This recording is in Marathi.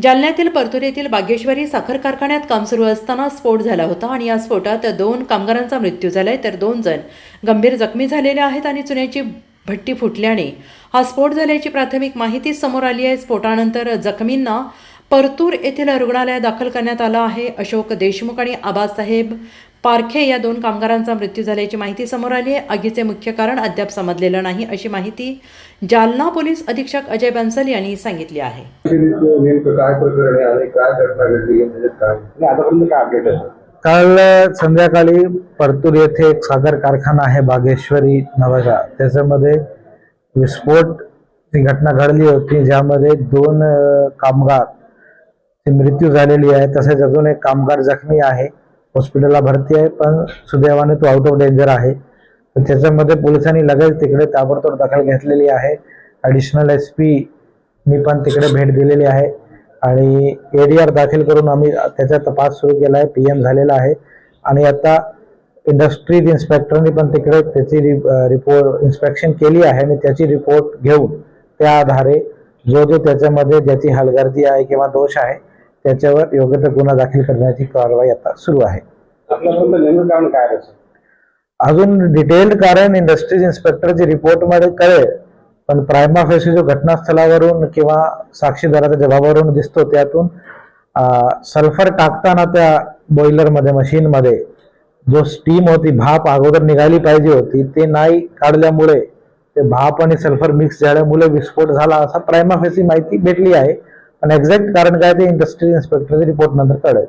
जालन्यातील परतूर येथील बागेश्वरी साखर कारखान्यात काम सुरू असताना स्फोट झाला होता आणि या स्फोटात दोन कामगारांचा मृत्यू झालाय तर दोन जण गंभीर जखमी झालेले आहेत आणि चुन्याची भट्टी फुटल्याने हा स्फोट झाल्याची प्राथमिक माहिती समोर आली आहे. स्फोटानंतर जखमींना परतूर येथील रुग्णालयात दाखल करण्यात आलं आहे. अशोक देशमुख आणि आबासाहेब पारखे या दोन कामगारांचा मृत्यू झाल्याची माहिती समोर आली आहे. आगीचे मुख्य कारण अद्याप समजलेलं नाही अशी माहिती जालना पोलीस अधीक्षक अजय बन्सल यांनी सांगितली आहे. काल संध्याकाळी परतूर येथे एक साखर कारखाना आहे बागेश्वरी नावाचा त्याच्यामध्ये विस्फोट ही घटना घडली होती ज्यामध्ये दोन कामगार ती मृत्यू झालेली आहे. तसेच अजून एक कामगार जखमी आहे. हॉस्पिटलला भरती आहे पण सुदैवाने तो आउट ऑफ डेंजर आहे. तर त्याच्यामध्ये पोलिसांनी लगेच तिकडे ताबडतोब दखल घेतलेली आहे. ॲडिशनल एस पी मी पण तिकडे भेट दिलेली आहे. आणि एडीआर दाखल करून आम्ही त्याचा तपास सुरू केला आहे. पी एम झालेला आहे. आणि आता इंडस्ट्रीज इन्स्पेक्टरनी पण तिकडे त्याची रिपोर्ट इन्स्पेक्शन केली आहे. आणि त्याची रिपोर्ट घेऊन त्या आधारे जो जो त्याच्यामध्ये ज्याची हलगर्दी आहे किंवा दोष आहे त्याच्यावर योग्य तो गुन्हा दाखल करण्याची कारवाई आता सुरू आहे? अजून डिटेल्ड कारण इंडस्ट्रीज इन्स्पेक्टरची रिपोर्टमध्ये कळेल पण प्रायमा फेसी जो घटनास्थळावरून किंवा साक्षीदाराच्या जबाबावरून दिसतो त्यातून सल्फर टाकताना त्या बॉयलरमध्ये मशीनमध्ये जो स्टीम होती भाप अगोदर निघाली पाहिजे होती ते नाही काढल्यामुळे ते भाप आणि सल्फर मिक्स झाल्यामुळे विस्फोट झाला असा प्रायमा फेसी माहिती भेटली आहे पण एक्झॅक्ट कारण काय ते इंडस्ट्री इन्स्पेक्टरच्या रिपोर्ट नंतर कळेल